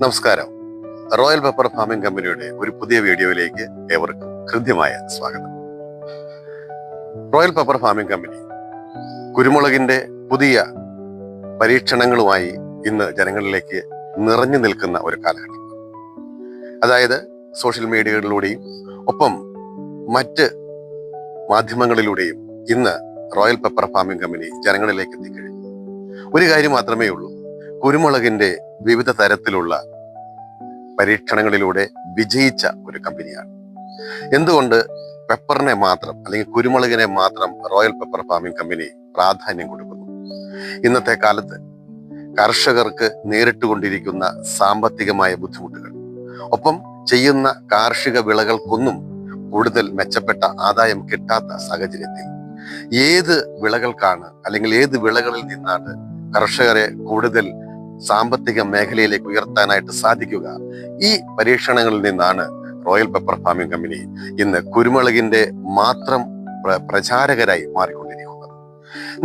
നമസ്കാരം. Royal pepper farming കമ്പനിയുടെ ഒരു പുതിയ വീഡിയോയിലേക്ക് ഏവർക്കും ഹൃദ്യമായ സ്വാഗതം. റോയൽ പെപ്പർ ഫാമിംഗ് കമ്പനി കുരുമുളകിന്റെ പുതിയ പരീക്ഷണങ്ങളുമായി ഇന്ന് ജനങ്ങളിലേക്ക് നിറഞ്ഞു നിൽക്കുന്ന ഒരു കാലഘട്ടം. അതായത് സോഷ്യൽ മീഡിയകളിലൂടെയും ഒപ്പം മറ്റ് മാധ്യമങ്ങളിലൂടെയും ഇന്ന് റോയൽ പെപ്പർ ഫാമിംഗ് കമ്പനി ജനങ്ങളിലേക്ക് എത്തിക്കഴിഞ്ഞു. ഒരു കാര്യം മാത്രമേ ഉള്ളൂ. കുരുമുളകിന്റെ വിവിധ തരത്തിലുള്ള പരീക്ഷണങ്ങളിലൂടെ വിജയിച്ച ഒരു കമ്പനിയാണ്. എന്തുകൊണ്ട് പെപ്പറിനെ മാത്രം അല്ലെങ്കിൽ കുരുമുളകിനെ മാത്രം റോയൽ പെപ്പർ ഫാമിംഗ് കമ്പനി പ്രാധാന്യം കൊടുക്കുന്നു? ഇന്നത്തെ കാലത്ത് കർഷകർക്ക് നേരിട്ടുകൊണ്ടിരിക്കുന്ന സാമ്പത്തികമായ ബുദ്ധിമുട്ടുകൾ ഒപ്പം ചെയ്യുന്ന കാർഷിക വിളകൾക്കൊന്നും കൂടുതൽ മെച്ചപ്പെട്ട ആദായം കിട്ടാത്ത സാഹചര്യത്തിൽ ഏത് വിളകൾക്കാണ് അല്ലെങ്കിൽ ഏത് വിളകളിൽ നിന്നാണ് കർഷകരെ കൂടുതൽ സാമ്പത്തിക മേഖലയിലേക്ക് ഉയർത്താനായിട്ട് സാധിക്കുക. ഈ പരീക്ഷണങ്ങളിൽ നിന്നാണ് റോയൽ പെപ്പർ ഫാമിംഗ് കമ്പനി ഇന്ന് കുരുമുളകിന്റെ മാത്രം പ്രചാരകരായി മാറിക്കൊണ്ടിരിക്കുന്നത്.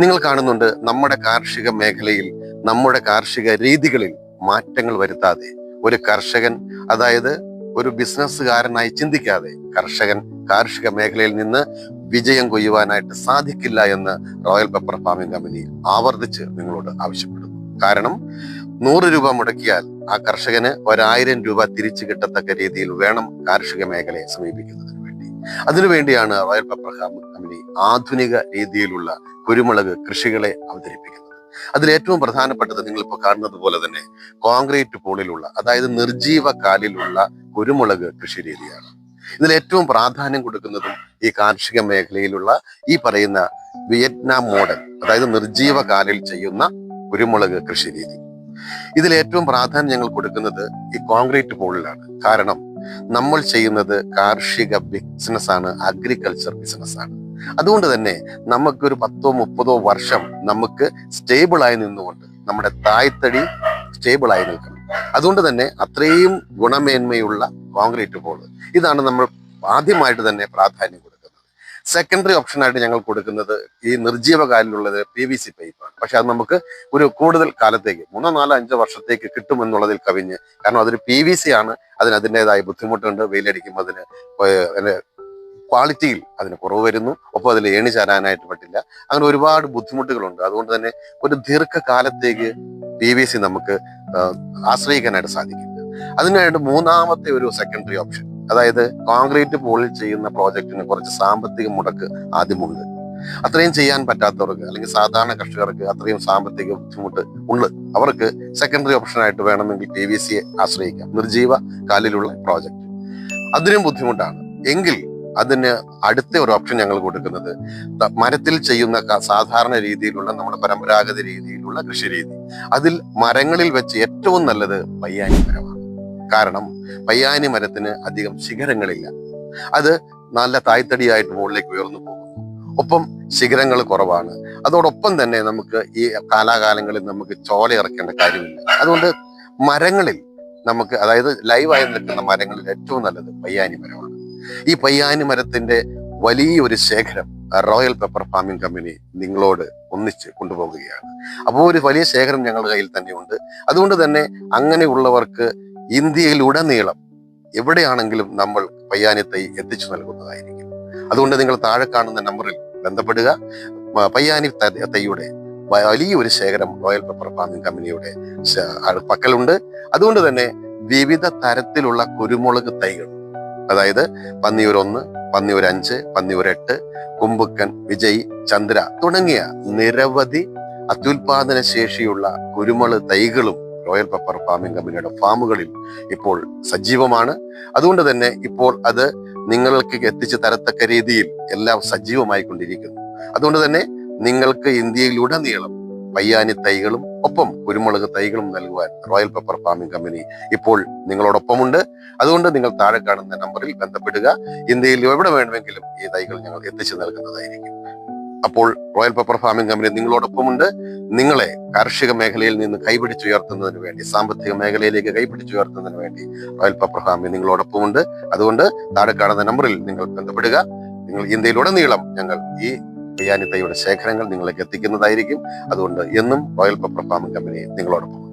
നിങ്ങൾ കാണുന്നുണ്ട് നമ്മുടെ കാർഷിക മേഖലയിൽ നമ്മുടെ കാർഷിക രീതികളിൽ മാറ്റങ്ങൾ വരുത്താതെ ഒരു കർഷകൻ അതായത് ഒരു ബിസിനസ്സുകാരനായി ചിന്തിക്കാതെ കർഷകൻ കാർഷിക മേഖലയിൽ നിന്ന് വിജയം കൊയ്യുവാനായിട്ട് സാധിക്കില്ല എന്ന് റോയൽ പെപ്പർ ഫാമിംഗ് കമ്പനി ആവർത്തിച്ച് നിങ്ങളോട് ആവശ്യപ്പെടുന്നു. കാരണം നൂറ് രൂപ മുടക്കിയാൽ ആ കർഷകന് ഒരായിരം രൂപ തിരിച്ചു കിട്ടത്തക്ക രീതിയിൽ വേണം കാർഷിക മേഖലയെ സമീപിക്കുന്നതിന് വേണ്ടി. അതിനുവേണ്ടിയാണ് റോയൽ പെപ്പർ കമ്പനി ആധുനിക രീതിയിലുള്ള കുരുമുളക് കൃഷികളെ അവതരിപ്പിക്കുന്നത്. അതിൽ ഏറ്റവും പ്രധാനപ്പെട്ടത് നിങ്ങളിപ്പോൾ കാണുന്നത് പോലെ തന്നെ കോൺക്രീറ്റ് പോളിലുള്ള അതായത് നിർജീവ കാലിലുള്ള കുരുമുളക് കൃഷി രീതിയാണ്. ഇതിൽ ഏറ്റവും പ്രാധാന്യം കൊടുക്കുന്നതും ഈ കാർഷിക മേഖലയിലുള്ള ഈ പറയുന്ന വിയറ്റ്നാം മോഡൽ അതായത് നിർജീവ കാലിൽ ചെയ്യുന്ന കുരുമുളക് കൃഷി രീതി. ഇതിൽ ഏറ്റവും പ്രാധാന്യം ഞങ്ങൾ കൊടുക്കുന്നത് ഈ കോൺക്രീറ്റ് പോളിലാണ്. കാരണം നമ്മൾ ചെയ്യുന്നത് കാർഷിക ബിസിനസ് ആണ് അഗ്രികൾച്ചർ ബിസിനസ് ആണ്. അതുകൊണ്ട് തന്നെ നമുക്കൊരു പത്തോ മുപ്പതോ വർഷം നമുക്ക് സ്റ്റേബിൾ ആയി നിന്നുകൊണ്ട് നമ്മുടെ തായ്തടി സ്റ്റേബിൾ ആയി നിൽക്കണം. അതുകൊണ്ട് തന്നെ അത്രയും ഗുണമേന്മയുള്ള കോൺക്രീറ്റ് പോൾ. ഇതാണ് നമ്മൾ ആദ്യമായിട്ട് തന്നെ പ്രാധാന്യം സെക്കൻഡറി ഓപ്ഷനായിട്ട് ഞങ്ങൾ കൊടുക്കുന്നത് ഈ നിർജീവ കാലിലുള്ളത് പി വി സി പൈപ്പാണ് പക്ഷെ അത് നമുക്ക് ഒരു കൂടുതൽ കാലത്തേക്ക് മൂന്നോ നാലോ അഞ്ചോ വർഷത്തേക്ക് കിട്ടുമെന്നുള്ളതിൽ കവിഞ്ഞ് കാരണം അതൊരു പി വി സി ആണ് അതിന് അതിന്റെതായ ബുദ്ധിമുട്ടുണ്ട് വെയിലടിക്കുമ്പോൾ അതിന് ക്വാളിറ്റിയിൽ അതിന് കുറവ് വരുന്നു ഒപ്പം അതിൽ ഏണി ചേരാനായിട്ട് പറ്റില്ല. അങ്ങനെ ഒരുപാട് ബുദ്ധിമുട്ടുകളുണ്ട്. അതുകൊണ്ട് തന്നെ ഒരു ദീർഘകാലത്തേക്ക് പി വി സി നമുക്ക് ആശ്രയിക്കാനായിട്ട് സാധിക്കില്ല. അതിനായിട്ട് മൂന്നാമത്തെ ഒരു സെക്കൻഡറി ഓപ്ഷൻ അതായത് കോൺക്രീറ്റ് പോളിൽ ചെയ്യുന്ന പ്രോജക്റ്റിന് കുറച്ച് സാമ്പത്തിക മുടക്ക് ആദ്യമുണ്ട്. അത്രയും ചെയ്യാൻ പറ്റാത്തവർക്ക് അല്ലെങ്കിൽ സാധാരണ കർഷകർക്ക് അത്രയും സാമ്പത്തിക ബുദ്ധിമുട്ട് ഉണ്ട്. അവർക്ക് സെക്കൻഡറി ഓപ്ഷനായിട്ട് വേണമെങ്കിൽ പി വി സിയെ ആശ്രയിക്കാം. നിർജീവ കാലിലുള്ള പ്രോജക്റ്റ്. അതിനും ബുദ്ധിമുട്ടാണ്. എങ്കിൽ അതിന് അടുത്ത ഒരു ഓപ്ഷൻ ഞങ്ങൾ കൊടുക്കുന്നത് മരത്തിൽ ചെയ്യുന്ന സാധാരണ രീതിയിലുള്ള നമ്മുടെ പരമ്പരാഗത രീതിയിലുള്ള കൃഷി രീതി അതിൽ മരങ്ങളിൽ വെച്ച് ഏറ്റവും നല്ലത് പയ്യാനി മരമാണ് കാരണം പയ്യാനി മരത്തിന് അധികം ശിഖരങ്ങളില്ല. അത് നല്ല തായ്തടിയായിട്ട് മുകളിലേക്ക് ഉയർന്നു പോകുന്നു. ഒപ്പം ശിഖരങ്ങൾ കുറവാണ്. അതോടൊപ്പം തന്നെ നമുക്ക് ഈ കാലാകാലങ്ങളിൽ നമുക്ക് ചോല ഇറക്കേണ്ട കാര്യമില്ല. അതുകൊണ്ട് മരങ്ങളിൽ നമുക്ക് അതായത് ലൈവായി നിൽക്കുന്ന മരങ്ങളിൽ ഏറ്റവും നല്ലത് പയ്യാനി മരമാണ്. ഈ പയ്യാനി മരത്തിന്റെ വലിയൊരു ശേഖരം റോയൽ പെപ്പർ ഫാമിംഗ് കമ്പനി നിങ്ങളോട് ഒന്നിച്ച് കൊണ്ടുപോകുകയാണ്. അപ്പോൾ ഒരു വലിയ ശേഖരം ഞങ്ങളുടെ കയ്യിൽ തന്നെയുണ്ട്. അതുകൊണ്ട് തന്നെ അങ്ങനെയുള്ളവർക്ക് ഇന്ത്യയിലുടനീളം എവിടെയാണെങ്കിലും നമ്മൾ പയ്യാനിത്തൈ എത്തിച്ചു നൽകുന്നതായിരിക്കും. അതുകൊണ്ട് നിങ്ങൾ താഴെ കാണുന്ന നമ്പറിൽ ബന്ധപ്പെടുക. പയ്യാനി തൈയുടെ വലിയൊരു ശേഖരം റോയൽ പെപ്പർ ഫാമിംഗ് കമ്പനിയുടെ പക്കലുണ്ട്. അതുകൊണ്ട് തന്നെ വിവിധ തരത്തിലുള്ള കുരുമുളക് തൈകൾ അതായത് പന്നിയൂർ ഒന്ന് പന്നിയൂർ അഞ്ച് പന്നിയൂർ എട്ട് കുമ്പുക്കൻ വിജയ് ചന്ദ്ര തുടങ്ങിയ നിരവധി അത്യുൽപാദന ശേഷിയുള്ള കുരുമുളക് തൈകളും റോയൽ പെപ്പർ ഫാമിംഗ് കമ്പനിയുടെ ഫാമുകളിൽ ഇപ്പോൾ സജീവമാണ്. അതുകൊണ്ട് തന്നെ ഇപ്പോൾ അത് നിങ്ങൾക്ക് എത്തിച്ചു തരത്തക്ക രീതിയിൽ എല്ലാം സജീവമായി കൊണ്ടിരിക്കുന്നു അതുകൊണ്ട് തന്നെ നിങ്ങൾക്ക് ഇന്ത്യയിലുടനീളം പയ്യാനി തൈകളും ഒപ്പം കുരുമുളക് തൈകളും നൽകുവാൻ റോയൽ പെപ്പർ ഫാമിംഗ് കമ്പനി ഇപ്പോൾ നിങ്ങളോടൊപ്പമുണ്ട്. അതുകൊണ്ട് നിങ്ങൾ താഴെ കാണുന്ന നമ്പറിൽ ബന്ധപ്പെടുക. ഇന്ത്യയിൽ എവിടെ വേണമെങ്കിലും ഈ തൈകൾ ഞങ്ങൾ എത്തിച്ചു നൽകുന്നതായിരിക്കും. അപ്പോൾ റോയൽ പെപ്പർ ഫാമിംഗ് കമ്പനി നിങ്ങളോടൊപ്പമുണ്ട്. നിങ്ങളെ കാർഷിക മേഖലയിൽ നിന്ന് കൈപിടിച്ചുയർത്തുന്നതിന് വേണ്ടി സാമ്പത്തിക മേഖലയിലേക്ക് കൈപിടിച്ചുയർത്തുന്നതിന് വേണ്ടി റോയൽ പെപ്പർ ഫാമിംഗ് നിങ്ങളോടൊപ്പമുണ്ട്. അതുകൊണ്ട് താഴെ കാണുന്ന നമ്പറിൽ നിങ്ങൾ ബന്ധപ്പെടുക. നിങ്ങൾ ഇന്ത്യയിലുടനീളം ഞങ്ങൾ ഈ ബിയാനി തൈയുടെ ശേഖരങ്ങൾ നിങ്ങളിലേക്ക് എത്തിക്കുന്നതായിരിക്കും. അതുകൊണ്ട് എന്നും റോയൽ പെപ്പർ ഫാമിംഗ് കമ്പനി നിങ്ങളോടൊപ്പം